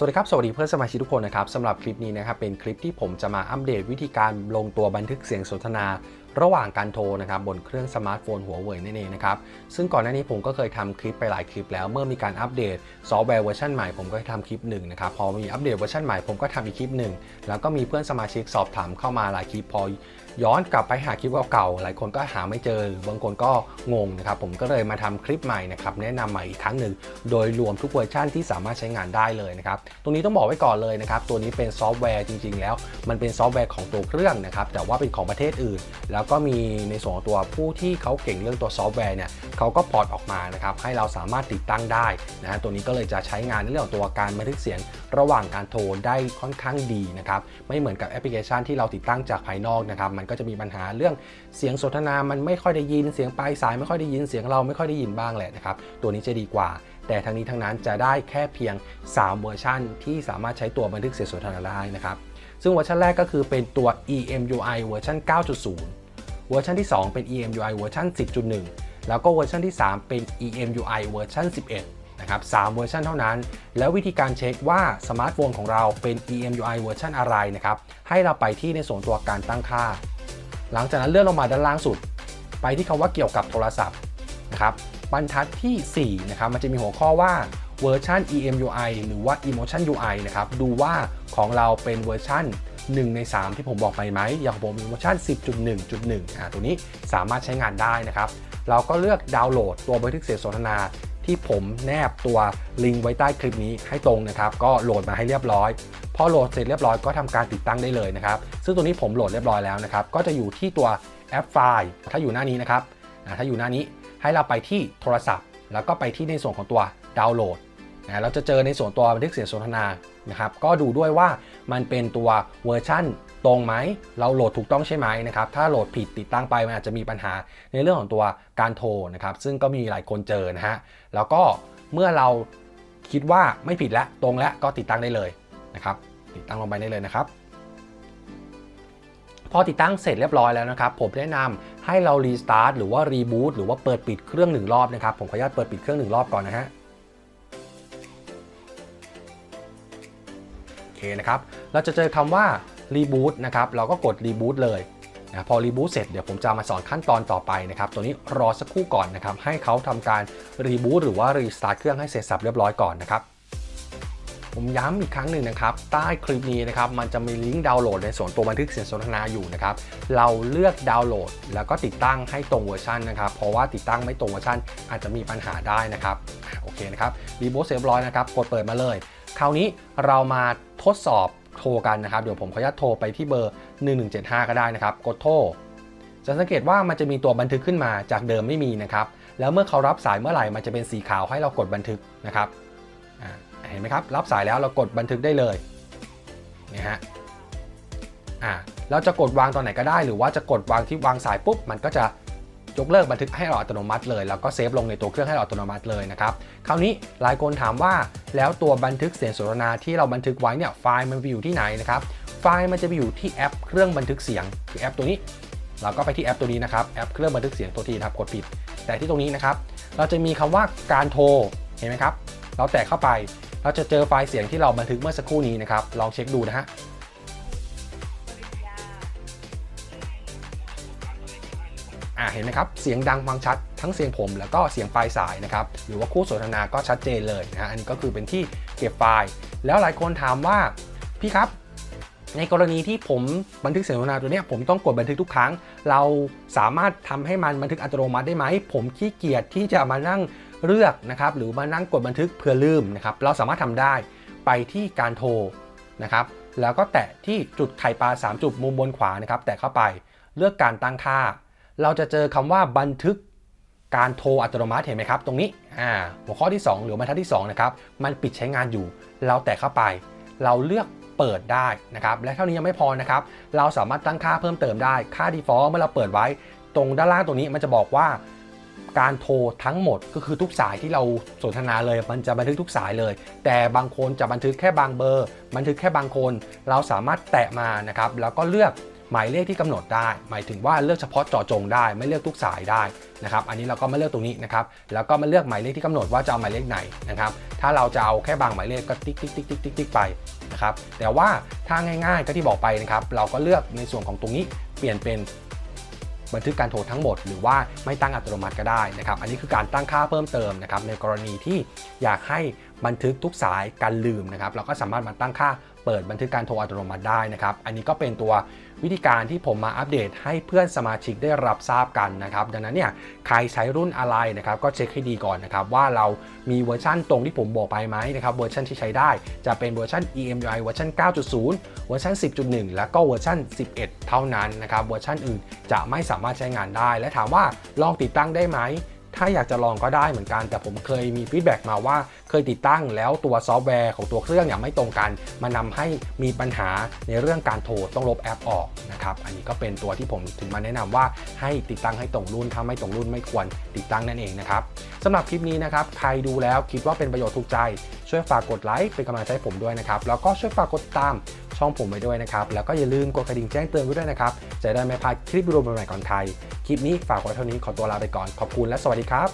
สวัสดีครับ สวัสดีเพื่อนสมาชิกทุกคนนะครับสำหรับคลิปนี้นะครับเป็นคลิปที่ผมจะมาอัปเดตวิธีการลงตัวบันทึกเสียงสนทนา ระหว่างการโทรนะครับบนเครื่องสมาร์ทโฟนหัวเว่ยนั่นเองนะครับซึ่งก่อนหน้านี้ผมก็เคยทำคลิปไปหลายคลิปแล้วเมื่อมีการอัปเดตซอฟต์แวร์เวอร์ชันใหม่ผมก็ทำคลิปหนึ่งนะครับพอมีอัปเดตเวอร์ชันใหม่ผมก็ทำอีกคลิปหนึ่งแล้วก็มีเพื่อนสมาชิกสอบถามเข้ามาหลายคลิปพอย้อนกลับไปหาคลิปเก่าๆ หลายคนก็หาไม่เจอหรือบางคนก็งงนะครับ ผมก็เลยมาทำคลิปใหม่นะครับ แนะนำใหม่อีกครั้งหนึ่ง โดยรวมทุกเวอร์ชันที่สามารถใช้งานได้เลยนะครับ ตรงนี้ต้องบอกไว้ก่อนเลยนะครับ ตัวนี้เป็นซอฟต์แวร์จริงๆ แล้ว มันเป็นซอฟต์แวร์ของตัวเครื่องนะครับ แต่ว่าเป็นของประเทศอื่น แล้วก็มีในส่วนของตัวผู้ที่เขาเก่งเรื่องตัวซอฟต์แวร์เนี่ยเขาก็พอร์ตออกมานะครับให้เราสามารถติดตั้งได้นะฮะตัวนี้ก็เลยจะใช้งานในเรื่องของตัวการบันทึกเสียงระหว่างการโทรได้ค่อนข้างดีนะครับไม่เหมือนกับแอปพลิเคชันที่เราติดตั้งจากภายนอกนะครับมันก็จะมีปัญหาเรื่องเสียงสนทนามันไม่ค่อยได้ยินเสียงปลายสายไม่ค่อยได้ยินเสียงเราไม่ค่อยได้ยินบ้างแหละนะครับตัวนี้จะดีกว่า แต่ทั้งนี้ทั้งนั้นจะได้แค่เพียง 3 เวอร์ชันที่สามารถใช้ตัวบันทึกเสียงสนทนาได้นะครับซึ่งเวอร์ชันแรกก็คือเป็นตัว EMUI เวอร์ชัน9.0 เวอร์ชันที่ 2 เป็น EMUI เวอร์ชัน10.1 แล้วก็เวอร์ชันที่ 3 เป็น EMUI เวอร์ชัน11 นะครับ 3 เวอร์ชันเท่านั้น แล้ววิธีการเช็คว่าสมาร์ทโฟนของเราเป็น EMUI เวอร์ชันอะไรนะครับ ให้เราไปที่ในส่วนตัวการตั้งค่า หลังจากนั้นเลื่อนลงมาด้านล่างสุด ไปที่คำว่าเกี่ยวกับโทรศัพท์นะครับ บรรทัดที่ 4 นะครับ มันจะมีหัวข้อว่าเวอร์ชัน EMUI หรือว่า Emotion UI นะครับ ดูว่าของเราเป็นเวอร์ชัน 1 ใน 3 ที่ผมบอกไปไหมอย่างของผมเป็นเวอร์ชัน10.1.1อ่าตัวนี้สามารถใช้งานได้นะครับ เราก็เลือกดาวน์โหลดตัวบันทึกเสียงสนทนาที่ผมแนบตัวลิงก์ไว้ใต้คลิปนี้ให้ตรงนะครับ ก็โหลดมาให้เรียบร้อย พอโหลดเสร็จเรียบร้อยก็ทำการติดตั้งได้เลยนะครับ ซึ่งตัวนี้ผมโหลดเรียบร้อยแล้วนะครับ ก็จะอยู่ที่ตัวแอปไฟล์ ถ้าอยู่หน้านี้นะครับอ่าถ้าอยู่หน้านี้ให้เราไปที่โทรศัพท์ แล้วก็ไปที่ในส่วนของตัวดาวน์โหลด นะเราจะเจอในส่วนตัวบันทึกเสียงสนทนานะครับก็ดูด้วยว่ามันเป็นตัวเวอร์ชั่นตรงไหม เราโหลดถูกต้องใช่ไหมนะครับ ถ้าโหลดผิดติดตั้งไปมันอาจจะมีปัญหาในเรื่องของตัวการโทรนะครับ ซึ่งก็มีหลายคนเจอนะฮะ แล้วก็เมื่อเราคิดว่าไม่ผิดแล้วตรงแล้วก็ติดตั้งได้เลยนะครับ ติดตั้งลงไปได้เลยนะครับ พอติดตั้งเสร็จเรียบร้อยแล้วนะครับ ผมแนะนำให้เรารีสตาร์ทหรือว่ารีบูตหรือว่าเปิดปิดเครื่องหนึ่งรอบนะครับ ผมขออนุญาตเปิดปิดเครื่องหนึ่งรอบก่อนนะฮะ เคนะครับ เราจะเจอคำว่ารีบูตนะครับ เราก็กดรีบูตเลยนะพอรีบูตเสร็จเดี๋ยวผมจะมาสอนขั้นตอนต่อไปนะครับ ตัวนี้รอสักครู่ก่อนนะครับ ให้เขาทำการรีบูตหรือว่ารีสตาร์ทเครื่องให้เสร็จสับเรียบร้อยก่อนนะครับ ผมย้ำอีกครั้งหนึ่งนะครับ ใต้คลิปนี้นะครับ มันจะมีลิงก์ดาวน์โหลดในส่วนตัวบันทึกเสียงสนทนาอยู่นะครับ เราเลือกดาวน์โหลด แล้วก็ติดตั้งให้ตรงเวอร์ชันนะครับ เพราะว่าติดตั้งไม่ตรงเวอร์ชันอาจจะมีปัญหาได้นะครับ โอเคนะครับ รีบูตเสร็จเรียบร้อยนะครับ กดเปิดมาเลย คราวนี้เรามาทดสอบโทรกันนะครับ เดี๋ยวผมขออนุญาตโทรไปที่เบอร์ 1175 ก็ได้นะครับ กดโทร จะสังเกตว่ามันจะมีตัวบันทึกขึ้นมาจากเดิมไม่มีนะครับ แล้วเมื่อเขารับสายเมื่อไหร่ มันจะเป็นสีขาวให้เรากดบันทึกนะครับอ่า ห็นไหมครับ รับสายแล้วเรากดบันทึกได้เลยนี่ฮะอ่าเราจะกดวางตอนไหนก็ได้ หรือว่าจะกดวางที่วางสายปุ๊บ มันก็จะยกเลิกบันทึกให้เราอัตโนมัติเลย แล้วก็เซฟลงในตัวเครื่องให้เราอัตโนมัติเลยนะครับ คราวนี้หลายคนถามว่าแล้วตัวบันทึกเสียงสนทนาที่เราบันทึกไว้เนี่ยไฟล์มันไปอยู่ที่ไหนนะครับ ไฟล์มันจะไปอยู่ที่แอปเครื่องบันทึกเสียงคือแอปตัวนี้ เราก็ไปที่แอปตัวนี้นะครับ แอปเครื่องบันทึกเสียงตัวทีนะครับกดผิด แต่ที่ตรงนี้นะครับ เราจะมีคำว่าการโทร เห็นไหมครับ เราแตะเข้าไป เราจะเจอไฟล์เสียงที่เราบันทึกเมื่อสักครู่นี้นะครับ ลองเช็คดูนะฮะอ่าเห็นไหมครับ เสียงดังฟังชัดทั้งเสียงผมแล้วก็เสียงปลายสายนะครับ หรือว่าคู่สนทนาก็ชัดเจนเลยนะฮะอันนี้ก็คือเป็นที่เก็บไฟล์ แล้วหลายคนถามว่า พี่ครับ ในกรณีที่ผมบันทึกเสียงสนทนาตัวเนี้ยผมต้องกดบันทึกทุกครั้ง เราสามารถทำให้มันบันทึกอัตโนมัติได้ไหม ผมขี้เกียจที่จะมานั่ง เลือกนะครับหรือมานั่งกดบันทึกเพื่อลืมนะครับเราสามารถทำได้ไปที่การโทรนะครับแล้วก็แตะที่จุดไข่ปลา 3 จุดมุมบนขวานะครับแตะเข้าไปเลือกการตั้งค่า เราจะเจอคำว่าบันทึกการโทรอัตโนมัติเห็นไหมครับตรงนี้อ่าหัวข้อที่ 2 หรือบรรทัดที่2นะครับมันปิดใช้งานอยู่ เราแตะเข้าไป เราเลือกเปิดได้นะครับและเท่านี้ยังไม่พอนะครับเราสามารถตั้งค่าเพิ่มเติมได้ค่า default เมื่อเราเปิดไว้ตรงด้านล่างตรงนี้มันจะบอกว่า การโทรทั้งหมดก็คือทุกสายที่เราสนทนาเลย มันจะบันทึกทุกสายเลย แต่บางคนจะบันทึกแค่บางเบอร์ บันทึกแค่บางคน เราสามารถแตะมานะครับแล้วก็เลือกหมายเลขที่กำหนดได้ หมายถึงว่าเลือกเฉพาะเจาะจงได้ ไม่เลือกทุกสายได้นะครับ อันนี้เราก็มาเลือกตรงนี้นะครับ แล้วก็มาเลือกหมายเลขที่กำหนดว่าจะเอาหมายเลขไหนนะครับ ถ้าเราจะเอาแค่บางหมายเลขก็ติ๊กติ๊กติ๊กติ๊กติ๊กติ๊กไปนะครับ แต่ว่าถ้าง่าย ๆ ก็ที่บอกไปนะครับ เราก็เลือกในส่วนของตรงนี้เปลี่ยนเป็น บันทึกการโทรทั้งหมด หรือว่าไม่ตั้งอัตโนมัติก็ได้นะครับอันนี้คือการตั้งค่าเพิ่มเติมนะครับในกรณีที่อยากให้บันทึกทุกสายการลืมนะครับเราก็สามารถมาตั้งค่าเปิดบันทึกการโทรอัตโนมัติได้นะครับอันนี้ก็เป็นตัว วิธีการที่ผมมาอัปเดตให้เพื่อนสมาชิกได้รับทราบกันนะครับ ดังนั้นเนี่ยใครใช้รุ่นอะไรนะครับก็เช็คให้ดีก่อนนะครับว่าเรามีเวอร์ชันตรงที่ผมบอกไปไหมนะครับเวอร์ชันที่ใช้ได้จะเป็นเวอร์ชัน EMUI เวอร์ชัน 9.0 เวอร์ชัน 10.1 แล้วก็เวอร์ชัน 11 เท่านั้นนะครับเวอร์ชันอื่นจะไม่สามารถใช้งานได้ และถามว่าลองติดตั้งได้ไหม ถ้าอยากจะลองก็ได้เหมือนกัน แต่ผมเคยมีฟีดแบ็กมาว่าเคยติดตั้งแล้วตัวซอฟต์แวร์ของตัวเครื่องเนี่ยไม่ตรงกันมันนำให้มีปัญหาในเรื่องการโทรต้องลบแอปออกนะครับ อันนี้ก็เป็นตัวที่ผมถึงมาแนะนำว่าให้ติดตั้งให้ตรงรุ่นถ้าไม่ตรงรุ่นไม่ควรติดตั้งนั่นเองนะครับสำหรับคลิปนี้นะครับใครดูแล้วคิดว่าเป็นประโยชน์ถูกใจ ช่วยฝากกดไลค์เป็นกำลังใจให้ผมด้วยนะครับแล้วก็ช่วยฝากกดติดตามช่องผมไว้ด้วยนะครับ แล้วก็อย่าลืมกดกระดิ่งแจ้งเตือนไว้ด้วยนะครับ จะได้ไม่พลาดคลิปวิดีโอใหม่ๆก่อนใคร คลิปนี้ฝากไว้เท่านี้ขอตัวลาไปก่อน ขอบคุณและสวัสดีครับ